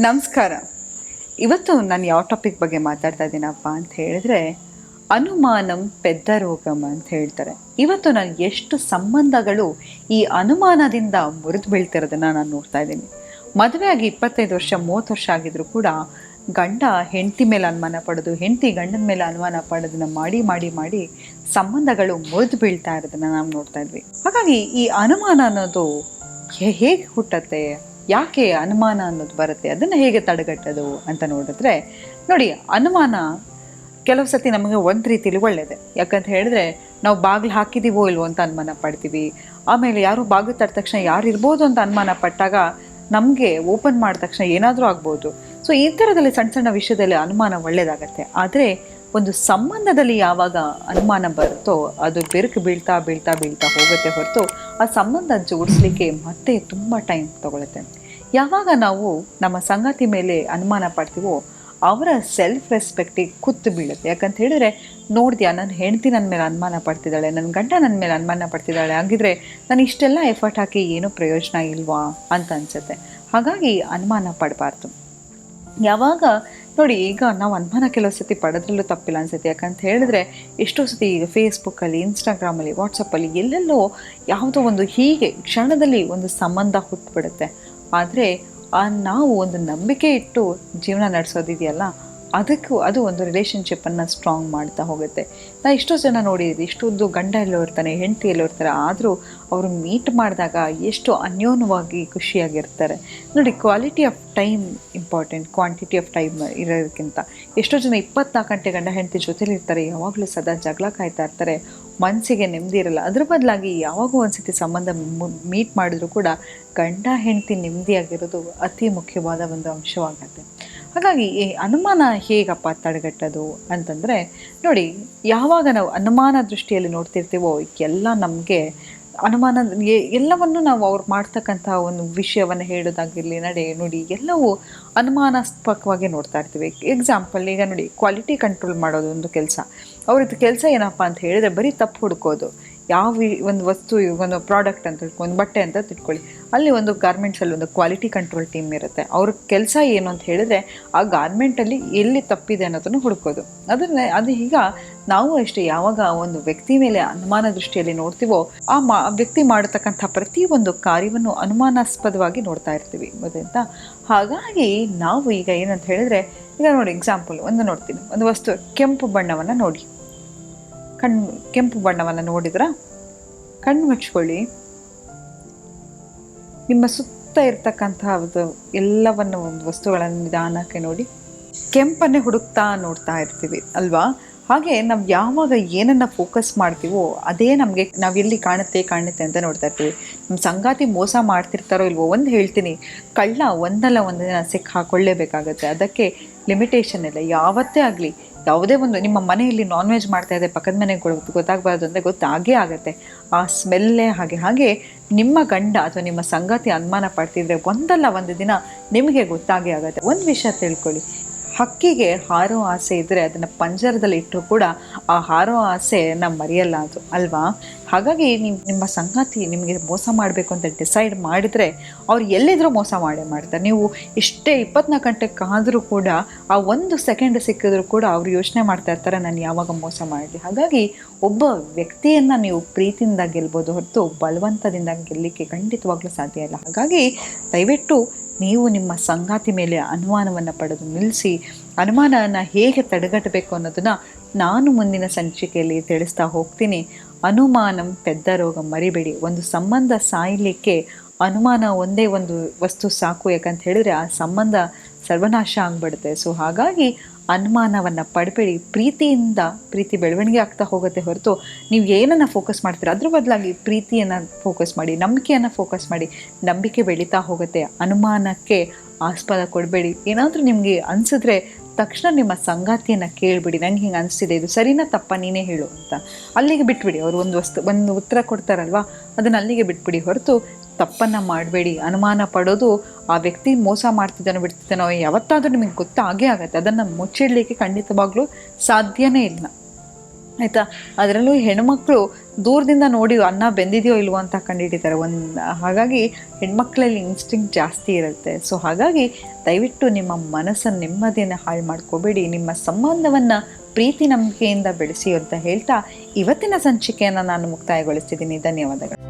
ನಮಸ್ಕಾರ. ಇವತ್ತು ನಾನು ಯಾವ ಟಾಪಿಕ್ ಬಗ್ಗೆ ಮಾತಾಡ್ತಾ ಇದ್ದೀನಪ್ಪ ಅಂತ ಹೇಳಿದ್ರೆ, ಅನುಮಾನಂ ಪೆದ್ದ ರೋಗಂ ಅಂತ ಹೇಳ್ತಾರೆ. ಇವತ್ತು ನಾನು ಎಷ್ಟು ಸಂಬಂಧಗಳು ಈ ಅನುಮಾನದಿಂದ ಮುರಿದು ಬೀಳ್ತಿರೋದನ್ನು ನಾನು ನೋಡ್ತಾ ಇದ್ದೀನಿ. ಮದುವೆಯಾಗಿ ಇಪ್ಪತ್ತೈದು ವರ್ಷ, ಮೂವತ್ತು ವರ್ಷ ಆಗಿದ್ರು ಕೂಡ ಗಂಡ ಹೆಂಡತಿ ಮೇಲೆ ಅನುಮಾನ ಪಡೋದು, ಹೆಂಡತಿ ಗಂಡನ ಮೇಲೆ ಅನುಮಾನ ಪಡೋದನ್ನ ಮಾಡಿ ಮಾಡಿ ಮಾಡಿ ಸಂಬಂಧಗಳು ಮುರಿದು ಬೀಳ್ತಾ ಇರೋದನ್ನ ನಾವು ನೋಡ್ತಾ ಇದ್ವಿ. ಹಾಗಾಗಿ ಈ ಅನುಮಾನ ಅನ್ನೋದು ಹೇಗೆ ಹುಟ್ಟತ್ತೆ? ಯಾಕೆ ಅನುಮಾನ ಅನ್ನೋದು ಬರುತ್ತೆ? ಅದನ್ನು ಹೇಗೆ ತಡೆಗಟ್ಟೋದು ಅಂತ ನೋಡಿದ್ರೆ, ನೋಡಿ, ಅನುಮಾನ ಕೆಲವು ಸತಿ ನಮಗೆ ಒಂದು ರೀತಿಲಿ ಒಳ್ಳೆಯದೆ ಯಾಕಂತ ಹೇಳಿದ್ರೆ, ನಾವು ಬಾಗಿಲು ಹಾಕಿದ್ದೀವೋ ಇಲ್ವೋ ಅಂತ ಅನುಮಾನ ಪಡ್ತೀವಿ. ಆಮೇಲೆ ಯಾರು ಬಾಗಿಲು ತಡೆದ ತಕ್ಷಣ ಯಾರು ಇರ್ಬೋದು ಅಂತ ಅನುಮಾನ ಪಟ್ಟಾಗ ನಮಗೆ ಓಪನ್ ಮಾಡಿದ ತಕ್ಷಣ ಏನಾದರೂ ಆಗ್ಬೋದು. ಸೊ ಈ ಥರದಲ್ಲಿ ಸಣ್ಣ ಸಣ್ಣ ವಿಷಯದಲ್ಲಿ ಅನುಮಾನ ಒಳ್ಳೆಯದಾಗತ್ತೆ ಆದರೆ ಒಂದು ಸಂಬಂಧದಲ್ಲಿ ಯಾವಾಗ ಅನುಮಾನ ಬರುತ್ತೋ ಅದು ಬೆರಕು ಬೀಳ್ತಾ ಬೀಳ್ತಾ ಬೀಳ್ತಾ ಹೋಗುತ್ತೆ ಹೊರತು ಆ ಸಂಬಂಧ ಜೋಡಿಸ್ಲಿಕ್ಕೆ ಮತ್ತೆ ತುಂಬ ಟೈಮ್ ತಗೊಳುತ್ತೆ. ಯಾವಾಗ ನಾವು ನಮ್ಮ ಸಂಗಾತಿ ಮೇಲೆ ಅನುಮಾನ ಪಡ್ತೀವೋ ಅವರ ಸೆಲ್ಫ್ ರೆಸ್ಪೆಕ್ಟಿಗೆ ಕುತ್ತು ಬೀಳುತ್ತೆ. ಯಾಕಂತ ಹೇಳಿದ್ರೆ ನೋಡಿದ್ಯಾ ನನ್ನ ಹೆಂಡತಿ ನನ್ನ ಮೇಲೆ ಅನುಮಾನ ಪಡ್ತಿದ್ದಾಳೆ ನನ್ನ ಗಂಡ ನನ್ನ ಮೇಲೆ ಅನುಮಾನ ಪಡ್ತಿದ್ದಾಳೆ ಹಾಗಿದ್ರೆ ನಾನು ಇಷ್ಟೆಲ್ಲ ಎಫರ್ಟ್ ಹಾಕಿ ಏನೂ ಪ್ರಯೋಜನ ಇಲ್ವಾ ಅಂತ ಅನ್ಸುತ್ತೆ. ಹಾಗಾಗಿ ಅನುಮಾನ ಪಡಬಾರ್ದು. ಯಾವಾಗ ನೋಡಿ, ಈಗ ನಾವು ಅನುಮಾನ ಕೆಲವು ಸತಿ ಪಡೆದ್ರಲ್ಲೂ ತಪ್ಪಿಲ್ಲ ಅನ್ಸುತ್ತೆ. ಯಾಕಂತ ಹೇಳಿದ್ರೆ, ಎಷ್ಟೋ ಸತಿ ಈಗ ಫೇಸ್ಬುಕ್ಕಲ್ಲಿ ಇನ್ಸ್ಟಾಗ್ರಾಮಲ್ಲಿ ವಾಟ್ಸಪ್ಪಲ್ಲಿ ಎಲ್ಲೆಲ್ಲೋ ಯಾವುದೋ ಒಂದು ಹೀಗೆ ಕ್ಷಣದಲ್ಲಿ ಒಂದು ಸಂಬಂಧ ಹುಟ್ಟುಬಿಡುತ್ತೆ ಆದರೆ ನಾವು ಒಂದು ನಂಬಿಕೆ ಇಟ್ಟು ಜೀವನ ನಡೆಸೋದಿದೆಯಲ್ಲ ಅದಕ್ಕೂ ಅದು ಒಂದು ರಿಲೇಷನ್ಶಿಪ್ಪನ್ನು ಸ್ಟ್ರಾಂಗ್ ಮಾಡ್ತಾ ಹೋಗುತ್ತೆ. ನಾ ಎಷ್ಟೋ ಜನ ನೋಡಿದ್ದೀವಿ ಇಷ್ಟೊಂದು ಗಂಡ ಎಲ್ಲೋ ಇರ್ತಾನೆ ಹೆಂಡತಿ ಎಲ್ಲೋ ಇರ್ತಾರೆ ಆದರೂ ಅವರು ಮೀಟ್ ಮಾಡಿದಾಗ ಎಷ್ಟು ಅನ್ಯೋನ್ಯವಾಗಿ ಖುಷಿಯಾಗಿರ್ತಾರೆ. ನೋಡಿ quality of time important quantity of time ಇರೋದಕ್ಕಿಂತ ಎಷ್ಟೋ ಜನ ಇಪ್ಪತ್ನಾಲ್ಕು ಗಂಟೆ ಗಂಡ ಹೆಂಡತಿ ಜೊತೆಲಿ ಇರ್ತಾರೆ, ಯಾವಾಗಲೂ ಸದಾ ಜಗಳ ಕಾಯ್ತಾ ಇರ್ತಾರೆ ಮನಸ್ಸಿಗೆ ನೆಮ್ಮದಿ ಇರಲ್ಲ. ಅದ್ರ ಬದಲಾಗಿ ಯಾವಾಗೂ ಒಂದ್ಸತಿ ಸಂಬಂಧ ಮೀಟ್ ಮಾಡಿದ್ರು ಕೂಡ ಗಂಡ ಹೆಂಡತಿ ನೆಮ್ಮದಿಯಾಗಿರೋದು ಅತಿ ಮುಖ್ಯವಾದ ಒಂದು ಅಂಶವಾಗತ್ತೆ. ಹಾಗಾಗಿ ಈ ಅನುಮಾನ ಹೇಗಪ್ಪ ತಡೆಗಟ್ಟೋದು ಅಂತಂದರೆ, ನೋಡಿ ಯಾವಾಗ ನಾವು ಅನುಮಾನ ದೃಷ್ಟಿಯಲ್ಲಿ ನೋಡ್ತಿರ್ತೀವೋ ಎಲ್ಲ ನಮಗೆ ಅನುಮಾನ ಎಲ್ಲವನ್ನು ನಾವು ಅವ್ರು ಮಾಡ್ತಕ್ಕಂಥ ಒಂದು ವಿಷಯವನ್ನು ಹೇಳೋದಾಗಿರಲಿ, ನಡೆ, ನೋಡಿ ಎಲ್ಲವೂ ಅನುಮಾನಾಸ್ಪದವಾಗಿ ನೋಡ್ತಾ ಇರ್ತೀವಿ. ಎಕ್ಸಾಂಪಲ್ ಈಗ ನೋಡಿ ಕ್ವಾಲಿಟಿ ಕಂಟ್ರೋಲ್ ಮಾಡೋದು ಒಂದು ಕೆಲಸ. ಅವ್ರದ್ದು ಕೆಲಸ ಏನಪ್ಪ ಅಂತ ಹೇಳಿದ್ರೆ ಬರೀ ತಪ್ಪು ಹುಡ್ಕೋದು. ಯಾವ ಒಂದು ವಸ್ತು ಒಂದು ಪ್ರಾಡಕ್ಟ್ ಅಂತ ತಿಳ್ಕೊಂಡು ಒಂದು ಬಟ್ಟೆ ಅಂತ ತಿಳ್ಕೊಳ್ಳಿ. ಅಲ್ಲಿ ಒಂದು ಗಾರ್ಮೆಂಟ್ಸಲ್ಲಿ ಒಂದು ಕ್ವಾಲಿಟಿ ಕಂಟ್ರೋಲ್ ಟೀಮ್ ಇರುತ್ತೆ. ಅವ್ರ ಕೆಲಸ ಏನು ಅಂತ ಹೇಳಿದ್ರೆ ಆ ಗಾರ್ಮೆಂಟಲ್ಲಿ ಎಲ್ಲಿ ತಪ್ಪಿದೆ ಅನ್ನೋದನ್ನು ಹುಡುಕೋದು. ಅದನ್ನ, ಅದು ಈಗ ನಾವು ಅಷ್ಟೇ ಯಾವಾಗ ಒಂದು ವ್ಯಕ್ತಿ ಮೇಲೆ ಅನುಮಾನ ದೃಷ್ಟಿಯಲ್ಲಿ ನೋಡ್ತೀವೋ, ಆ ಮಾ ವ್ಯಕ್ತಿ ಮಾಡತಕ್ಕಂಥ ಪ್ರತಿಯೊಂದು ಕಾರ್ಯವನ್ನು ಅನುಮಾನಾಸ್ಪದವಾಗಿ ನೋಡ್ತಾ ಇರ್ತೀವಿ. ಗೊತ್ತಾಯ್ತಾ? ಹಾಗಾಗಿ ನಾವು ಈಗ ಏನಂತ ಹೇಳಿದ್ರೆ, ಈಗ ನೋಡಿ ಎಕ್ಸಾಂಪಲ್ ಒಂದು ನೋಡ್ತೀನಿ. ಒಂದು ವಸ್ತು, ಕೆಂಪು ಬಣ್ಣವನ್ನು ನೋಡಿ. ಕಣ್ಣು ಕೆಂಪು ಬಣ್ಣವನ್ನು ನೋಡಿದ್ರ? ಕಣ್ಣು ಮುಚ್ಕೊಳ್ಳಿ ನಿಮ್ಮ ಸುತ್ತ ಇರ್ತಕ್ಕಂತಹ ಎಲ್ಲವನ್ನು ಒಂದು ವಸ್ತುಗಳನ್ನು ನಿಧಾನಕ್ಕೆ ನೋಡಿ. ಕೆಂಪನ್ನೇ ಹುಡುಕ್ತಾ ನೋಡ್ತಾ ಇರ್ತೀವಿ, ಅಲ್ವಾ? ಹಾಗೆ ನಾವು ಯಾವಾಗ ಏನನ್ನ ಫೋಕಸ್ ಮಾಡ್ತೀವೋ ಅದೇ ನಮಗೆ ನಾವು ಎಲ್ಲಿ ಕಾಣುತ್ತೆ ಕಾಣುತ್ತೆ ಅಂತ ನೋಡ್ತಾ ಇರ್ತೀವಿ. ನಮ್ಮ ಸಂಗಾತಿ ಮೋಸ ಮಾಡ್ತಿರ್ತಾರೋ ಇಲ್ವೋ ಒಂದು ಹೇಳ್ತೀನಿ. ಕಳ್ಳ ಒಂದಲ್ಲ ಒಂದು ದಿನ ಸಿಕ್ಕ ಹಾಕೊಳ್ಳೇಬೇಕಾಗತ್ತೆ. ಅದಕ್ಕೆ ಲಿಮಿಟೇಷನ್ ಇಲ್ಲ. ಯಾವತ್ತೇ ಆಗಲಿ ಯಾವುದೇ ಒಂದು ನಿಮ್ಮ ಮನೆಯಲ್ಲಿ ನಾನ್ ವೆಜ್ ಮಾಡ್ತಾ ಇದೆ ಪಕ್ಕದ ಮನೆಗೆ ಗೊತ್ತಾಗಬಾರ್ದು ಅಂದರೆ ಗೊತ್ತಾಗೇ ಆಗುತ್ತೆ. ಆ ಸ್ಮೆಲ್ಲೇ ಹಾಗೆ. ಹಾಗೆ ನಿಮ್ಮ ಗಂಡ ಅಥವಾ ನಿಮ್ಮ ಸಂಗಾತಿ ಅನುಮಾನ ಪಡ್ತಿದ್ರೆ ಒಂದಲ್ಲ ಒಂದು ದಿನ ನಿಮಗೆ ಗೊತ್ತಾಗೇ ಆಗುತ್ತೆ. ಒಂದು ವಿಷಯ ತಿಳ್ಕೊಳ್ಳಿ. ಹಕ್ಕಿಗೆ ಹಾರೋ ಆಸೆ ಇದ್ದರೆ ಅದನ್ನು ಪಂಜರದಲ್ಲಿ ಇಟ್ಟರು ಕೂಡ ಆ ಹಾರೋ ಆಸೆ ನಮ್ಮ ಮರೆಯಲ್ಲ ಅದು, ಅಲ್ವಾ? ಹಾಗಾಗಿ ನೀವು ನಿಮ್ಮ ಸಂಗಾತಿ ನಿಮಗೆ ಮೋಸ ಮಾಡಬೇಕು ಅಂತ ಡಿಸೈಡ್ ಮಾಡಿದರೆ ಅವ್ರು ಎಲ್ಲಿದ್ರೂ ಮೋಸ ಮಾಡೇ ಮಾಡ್ತಾರೆ. ನೀವು ಇಷ್ಟೇ ಇಪ್ಪತ್ನಾಲ್ಕು ಗಂಟೆ ಕಾದರೂ ಕೂಡ ಆ ಒಂದು ಸೆಕೆಂಡ್ ಸಿಕ್ಕಿದ್ರು ಕೂಡ ಅವರು ಯೋಚನೆ ಮಾಡ್ತಾ ಇರ್ತಾರೆ, ನಾನು ಯಾವಾಗ ಮೋಸ ಮಾಡಲಿ? ಹಾಗಾಗಿ ಒಬ್ಬ ವ್ಯಕ್ತಿಯನ್ನು ನೀವು ಪ್ರೀತಿಯಿಂದ ಗೆಲ್ಬೋದು ಹೊರತು ಬಲವಂತದಿಂದ ಗೆಲ್ಲಲಿಕ್ಕೆ ಖಂಡಿತವಾಗ್ಲೂ ಸಾಧ್ಯ ಇಲ್ಲ. ಹಾಗಾಗಿ ದಯವಿಟ್ಟು ನೀವು ನಿಮ್ಮ ಸಂಗಾತಿ ಮೇಲೆ ಅನುಮಾನವನ್ನು ಪಡೆದು ನಿಲ್ಲಿಸಿ, ಅನುಮಾನವನ್ನು ಹೇಗೆ ತಡೆಗಟ್ಟಬೇಕು ಅನ್ನೋದನ್ನು ನಾನು ಮುಂದಿನ ಸಂಚಿಕೆಯಲ್ಲಿ ತಿಳಿಸ್ತಾ ಹೋಗ್ತೀನಿ. ಅನುಮಾನಂ ಪೆದ್ದ ರೋಗ ಮರಿಬೇಡಿ. ಒಂದು ಸಂಬಂಧ ಸಾಯಲಿಕ್ಕೆ ಅನುಮಾನ ಒಂದೇ ಒಂದು ವಸ್ತು ಸಾಕು ಯಾಕಂತ ಹೇಳಿದ್ರೆ ಆ ಸಂಬಂಧ ಸರ್ವನಾಶ ಆಗ್ಬಿಡುತ್ತೆ. ಸೊ ಹಾಗಾಗಿ ಅನುಮಾನವನ್ನು ಪಡಬೇಡಿ. ಪ್ರೀತಿಯಿಂದ ಪ್ರೀತಿ ಬೆಳವಣಿಗೆ ಆಗ್ತಾ ಹೋಗುತ್ತೆ ಹೊರತು ನೀವು ಏನನ್ನು ಫೋಕಸ್ ಮಾಡ್ತೀರ, ಅದ್ರ ಬದಲಾಗಿ ಪ್ರೀತಿಯನ್ನು ಫೋಕಸ್ ಮಾಡಿ, ನಂಬಿಕೆಯನ್ನು ಫೋಕಸ್ ಮಾಡಿ, ನಂಬಿಕೆ ಬೆಳೀತಾ ಹೋಗುತ್ತೆ. ಅನುಮಾನಕ್ಕೆ ಆಸ್ಪದ ಕೊಡಬೇಡಿ. ಏನಾದರೂ ನಿಮಗೆ ಅನಿಸಿದ್ರೆ ತಕ್ಷಣ ನಿಮ್ಮ ಸಂಗಾತಿಯನ್ನು ಕೇಳಿಬಿಡಿ. ನಂಗೆ ಹಿಂಗೆ ಅನಿಸ್ತಿದೆ, ಇದು ಸರಿನಾ ತಪ್ಪ ನೀನೇ ಹೇಳು ಅಂತ. ಅಲ್ಲಿಗೆ ಬಿಟ್ಬಿಡಿ. ಅವರು ಒಂದು ವಸ್ತು, ಒಂದು ಉತ್ತರ ಕೊಡ್ತಾರಲ್ವಾ? ಅದನ್ನು ಅಲ್ಲಿಗೆ ಬಿಟ್ಬಿಡಿ. ಹೊರತು ತಪ್ಪನ್ನು ಮಾಡಬೇಡಿ, ಅನುಮಾನ ಪಡೋದು ಆ ವ್ಯಕ್ತಿ ಮೋಸ ಮಾಡ್ತಿದ್ದಾನೋ ಬಿಡ್ತಿದ್ದಾನೋ ಯಾವತ್ತಾದರೂ ನಿಮಗೆ ಗೊತ್ತಾಗೇ ಆಗತ್ತೆ. ಅದನ್ನು ಮುಚ್ಚಿಡಲಿಕ್ಕೆ ಖಂಡಿತವಾಗ್ಲೂ ಸಾಧ್ಯನೇ ಇಲ್ಲ. ಆಯಿತಾ? ಅದರಲ್ಲೂ ಹೆಣ್ಮಕ್ಳು ದೂರದಿಂದ ನೋಡಿ ಅನ್ನ ಬೆಂದಿದೆಯೋ ಇಲ್ವೋ ಅಂತ ಕಂಡುಹಿಡಿತಾರೆ. ಒಂದು, ಹಾಗಾಗಿ ಹೆಣ್ಮಕ್ಳಲ್ಲಿ ಇನ್ಸ್ಟಿಂಕ್ಟ್ ಜಾಸ್ತಿ ಇರುತ್ತೆ. ಸೊ ಹಾಗಾಗಿ ದಯವಿಟ್ಟು ನಿಮ್ಮ ಮನಸ್ಸನ್ನು ನೆಮ್ಮದಿಯನ್ನು ಹಾಳು ಮಾಡ್ಕೋಬೇಡಿ. ನಿಮ್ಮ ಸಂಬಂಧವನ್ನು ಪ್ರೀತಿ ನಂಬಿಕೆಯಿಂದ ಬೆಳೆಸಿ ಅಂತ ಹೇಳ್ತಾ ಇವತ್ತಿನ ಸಂಚಿಕೆಯನ್ನು ನಾನು ಮುಕ್ತಾಯಗೊಳಿಸ್ತಿದ್ದೀನಿ. ಧನ್ಯವಾದಗಳು.